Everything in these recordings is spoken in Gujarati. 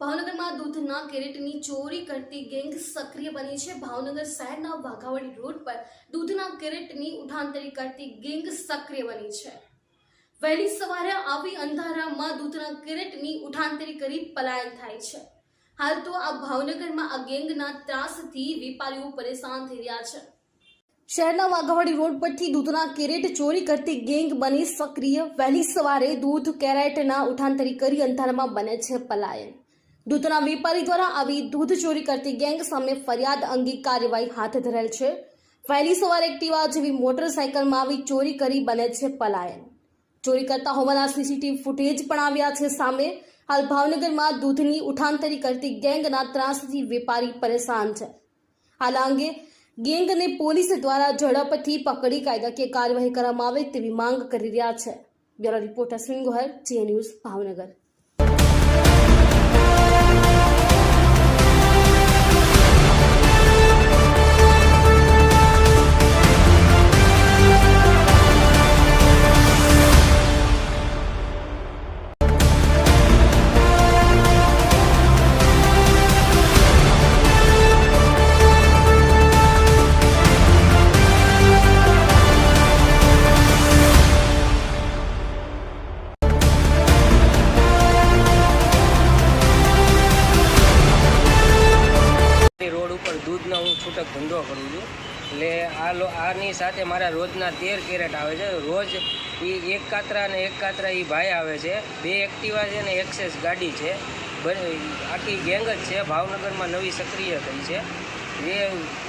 ભાવનગરમાં દૂધના કેરેટની ચોરી કરતી ગેંગ સક્રિય બની છે. ભાવનગર શહેરના વાઘાવડી રોડ પર દૂધના કેરેટની ઉઠાંતરી કરતી ગેંગ સક્રિય બની છે. વહેલી સવારે આવી અંધારામાં દૂધના કેરેટની ઉઠાંતરી કરી પલાયન થાય છે. હાલ તો આ ભાવનગરમાં આ ગેંગના ત્રાસથી વેપારીઓ પરેશાન થઈ રહ્યા છે. શહેરના વાઘાવાડી રોડ પરથી દૂધના કેરેટ ચોરી કરતી ગેંગ બની સક્રિય. વહેલી સવારે દૂધ, કેરેટના ઉઠાંતરી કરી અંધારામાં બને છે પલાયન. દૂધના વેપારી દ્વારા આવી દૂધ ચોરી કરતી ગેંગ સામે ફરિયાદ અંગે કાર્યવાહી હાથ ધરેલ છે. વહેલી સવારે એક્ટિવા જેવી મોટરસાયકલમાં આવી ચોરી કરી બને છે પલાયન. ચોરી કરતા હોવાના સીસીટીવી ફૂટેજ પણ આવ્યા છે સામે. હાલ ભાવનગરમાં દૂધની ઉઠાંતરી કરતી ગેંગના ત્રાસથી વેપારી પરેશાન છે. હાલ અંગે ગેંગને પોલીસ દ્વારા ઝડપથી પકડી કાયદાકીય કાર્યવાહી કરવામાં આવે તેવી માંગ કરી રહ્યા છે. બ્યુરો રિપોર્ટ અશ્વિન ગોહર જે ન્યૂઝ ભાવનગર. છૂટક ધંધો કરું છું. એટલે આ લો આની સાથે મારા રોજના તેર કેરેટ આવે છે. રોજ એ એક કાતરા અને એક કાતરા એ ભાઈ આવે છે. બે એક્ટિવા છે અને એક્સેસ ગાડી છે. આખી ગેંગ જ છે. ભાવનગરમાં નવી સક્રિય થઈ છે. એ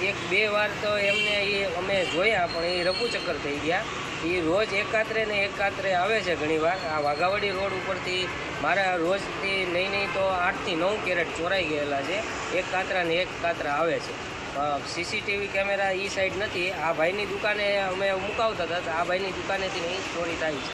એક બે વાર તો એમને એ અમે જોયા, પણ એ રઘુચક્કર થઈ ગયા. એ રોજ એકાત્રે ને એકાત્રે આવે છે ઘણીવાર આ વાઘાવાડી રોડ ઉપરથી મારા રોજથી નહીં નહીં તો આઠથી નવ કેરેટ ચોરાઈ ગયેલા છે. એક કાતરા ને એક કાતરા આવે છે. સીસીટીવી કેમેરા એ સાઈડ નથી. આ ભાઈની દુકાને અમે મુકાવતા હતા આ ભાઈની દુકાનેથી નહીં ચોરી થાય છે.